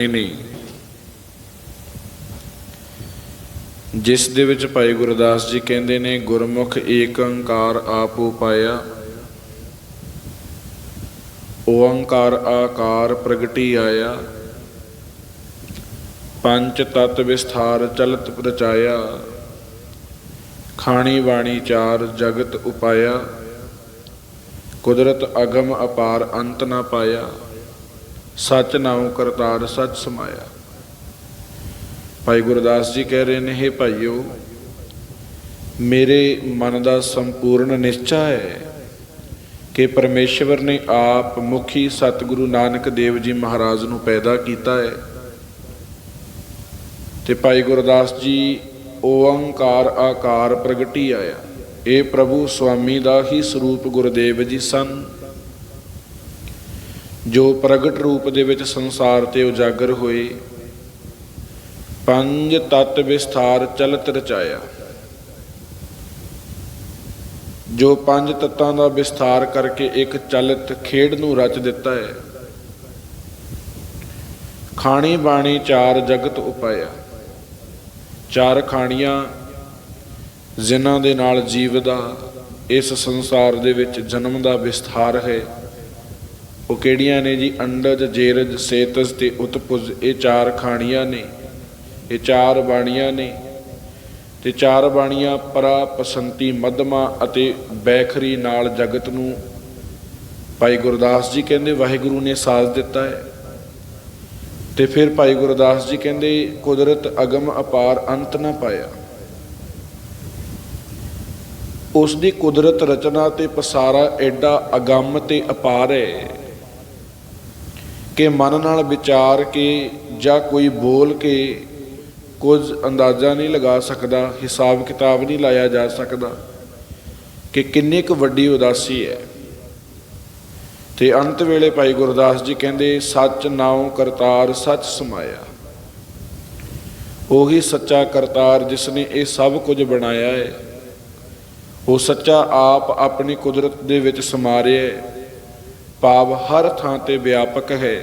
ਨਹੀਂ ਜਿਸ ਦੇ ਵਿੱਚ ਭਾਈ ਗੁਰਦਾਸ ਜੀ ਕਹਿੰਦੇ ਨੇ, ਗੁਰਮੁਖ ਏਕ ਓੰਕਾਰ ਆਪ ਉਪਾਇਆ ਓੰਕਾਰ ਆਕਾਰ ਪ੍ਰਗਟੀ ਆਇਆ, ਪੰਜ ਤਤ ਵਿਸਥਾਰ ਚਲਤ ਪ੍ਰਚਾਇਆ, ਖਾਣੀ ਬਾਣੀ ਚਾਰ ਜਗਤ ਉਪਾਇਆ, ਕੁਦਰਤ ਅਗਮ ਅਪਾਰ ਅੰਤ ਨਾ ਪਾਇਆ। ਸਚ ਨਾਉ ਕਰਤਾਰ ਸਚ ਸਮਾਇਆ। ਭਾਈ ਗੁਰਦਾਸ ਜੀ ਕਹਿ ਰਹੇ ਨੇ हे ਭਾਈਓ, ਮੇਰੇ ਮਨ ਦਾ ਸੰਪੂਰਨ ਨਿਸ਼ਚਾ ਹੈ ਕਿ ਪਰਮੇਸ਼ਵਰ ਨੇ ਆਪ ਮੁਖੀ ਸਤਿਗੁਰੂ ਨਾਨਕ ਦੇਵ ਜੀ ਮਹਾਰਾਜ ਨੂੰ ਪੈਦਾ ਕੀਤਾ ਹੈ। ਤੇ ਭਾਈ ਗੁਰਦਾਸ ਜੀ ਓੰਕਾਰ ਆਕਾਰ ਪ੍ਰਗਟੀ ਆਇਆ। ਇਹ ਪ੍ਰਭੂ ਸੁਆਮੀ ਦਾ ਹੀ ਸਰੂਪ ਗੁਰਦੇਵ ਜੀ ਸਨ। ਜੋ ਪ੍ਰਗਟ ਰੂਪ ਦੇ ਵਿੱਚ ਸੰਸਾਰ ਤੇ ਉਜਾਗਰ ਹੋਏ, ਪੰਜ ਤਤ ਵਿਸਥਾਰ ਚਲਤ ਰਚਾਇਆ। ਜੋ ਪੰਜ ਤੱਤਾਂ ਦਾ ਵਿਸਥਾਰ ਕਰਕੇ ਇੱਕ ਚਲਤ ਖੇਡ ਨੂੰ ਰਚ ਦਿੱਤਾ ਹੈ, ਖਾਣੀ ਬਾਣੀ ਚਾਰ ਜਗਤ ਉਪਾਇਆ। ਚਾਰ ਖਾਣੀਆਂ ਜਿਨ੍ਹਾਂ ਦੇ ਨਾਲ ਜੀਵ ਦਾ ਇਸ ਸੰਸਾਰ ਦੇ ਵਿੱਚ ਜਨਮ ਦਾ ਵਿਸਥਾਰ ਹੈ। ਉਹ ਕਿਹੜੀਆਂ ਨੇ ਜੀ? ਅੰਡਜ, ਜੇਰਜ ਸੇਤਸ ਤੇ ਉਤਪੁਜ। ਇਹ ਚਾਰ ਖਾਣੀਆਂ ਨੇ। ਇਹ ਚਾਰ ਬਾਣੀਆਂ ਨੇ। ਤੇ ਚਾਰ ਬਾਣੀਆਂ ਪਰਾ ਪਸੰਤੀ ਮਧਮਾ ਅਤੇ ਬੈਖਰੀ ਨਾਲ ਜਗਤ ਨੂੰ। ਭਾਈ ਗੁਰਦਾਸ ਜੀ ਕਹਿੰਦੇ, ਵਾਹਿਗੁਰੂ ਨੇ ਸਾਜ਼ ਦਿੱਤਾ ਹੈ। ਤੇ ਫਿਰ ਭਾਈ ਗੁਰਦਾਸ ਜੀ ਕਹਿੰਦੇ, ਕੁਦਰਤ ਅਗਮ ਅਪਾਰ ਅੰਤ ਨਾ ਪਾਇਆ। ਉਸ ਦੀ ਕੁਦਰਤ ਰਚਨਾ ਤੇ ਪਸਾਰਾ ਐਡਾ ਅਗੰਮ ਤੇ ਅਪਾਰ ਹੈ। ਕਿ ਮਨ ਨਾਲ ਵਿਚਾਰ ਕੇ ਜਾਂ ਕੋਈ ਬੋਲ ਕੇ ਕੁਝ ਅੰਦਾਜ਼ਾ ਨਹੀਂ ਲਗਾ ਸਕਦਾ, ਹਿਸਾਬ ਕਿਤਾਬ ਨਹੀਂ ਲਾਇਆ ਜਾ ਸਕਦਾ ਕਿ ਕਿੰਨੀ ਕੁ ਵੱਡੀ ਉਦਾਸੀ ਹੈ। ਤੇ ਅੰਤ ਵੇਲੇ ਭਾਈ ਗੁਰਦਾਸ ਜੀ ਕਹਿੰਦੇ, ਸੱਚ ਨਾਉ ਕਰਤਾਰ ਸੱਚ ਸਮਾਇਆ। ਉਹੀ ਸੱਚਾ ਕਰਤਾਰ ਜਿਸ ਨੇ ਇਹ ਸਭ ਕੁਝ ਬਣਾਇਆ ਹੈ। ਉਹ ਸੱਚਾ ਆਪ ਆਪਣੀ ਕੁਦਰਤ ਦੇ ਵਿੱਚ ਸਮਾ ਰਿਹਾ ਹੈ। ਭਾਵ ਹਰ ਥਾਂ ਤੇ ਵਿਆਪਕ ਹੈ।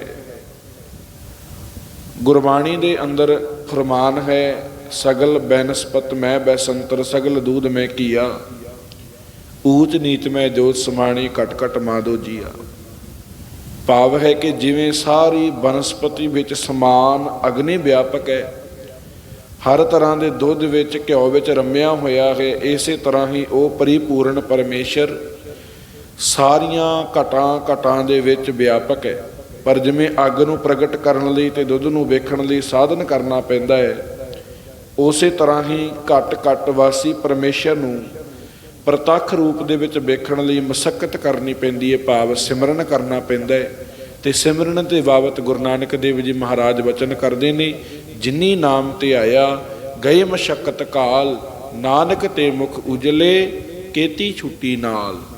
ਗੁਰਬਾਣੀ ਦੇ ਅੰਦਰ ਫਰਮਾਨ ਹੈ, ਸਗਲ ਬੈਨਸਪਤ ਮੈਂ ਬੈਸੰਤਰ, ਸਗਲ ਦੂਧ ਮੈਂ ਕੀਆ। ਊਚ ਨੀਚ ਮੈਂ ਜੋਤ ਸਮਾਣੀ ਕਟ ਕਟ ਮਾਦੋ ਜੀਆ ਭਾਵ ਹੈ ਕਿ ਜਿਵੇਂ ਸਾਰੀ ਬਨਸਪਤੀ ਵਿੱਚ ਸਮਾਨ ਅਗਨੀ ਵਿਆਪਕ ਹੈ, ਹਰ ਤਰ੍ਹਾਂ ਦੇ ਦੁੱਧ ਵਿੱਚ ਘਿਓ ਵਿੱਚ ਰਮਿਆ ਹੋਇਆ ਹੈ, ਇਸੇ ਤਰ੍ਹਾਂ ਹੀ ਉਹ ਪਰਿਪੂਰਨ ਪਰਮੇਸ਼ਰ ਸਾਰੀਆਂ ਘਟਾਂ ਘਟਾਂ ਦੇ ਵਿੱਚ ਵਿਆਪਕ ਹੈ। ਪਰ ਜਿਵੇਂ ਅੱਗ ਨੂੰ ਪ੍ਰਗਟ ਕਰਨ ਲਈ ਤੇ ਦੁੱਧ ਨੂੰ ਵੇਖਣ ਲਈ ਸਾਧਨ ਕਰਨਾ ਪੈਂਦਾ ਹੈ, ਉਸੇ ਤਰ੍ਹਾਂ ਹੀ ਘਟ ਘਟ ਵਾਸੀ ਪਰਮੇਸ਼ਰ ਨੂੰ ਪ੍ਰਤੱਖ ਰੂਪ ਦੇ ਵਿੱਚ ਵੇਖਣ ਲਈ ਮਸਕਤ ਕਰਨੀ ਪੈਂਦੀ ਹੈ, ਭਾਵ ਸਿਮਰਨ ਕਰਨਾ ਪੈਂਦਾ ਹੈ। ਤੇ ਸਿਮਰਨ ਦੇ ਬਾਬਤ ਗੁਰੂ ਨਾਨਕ ਦੇਵ ਜੀ ਮਹਾਰਾਜ ਵਚਨ ਕਰਦੇ ਨੇ, ਜਿਨੀ ਨਾਮ ਤੇ ਆਇਆ, ਗਏ ਮਸ਼ਕਤ ਕਾਲ, ਨਾਨਕ ਤੇ ਮੁਖ ਉਜਲੇ, ਕੇਤੀ ਛੁੱਟੀ ਨਾਲ।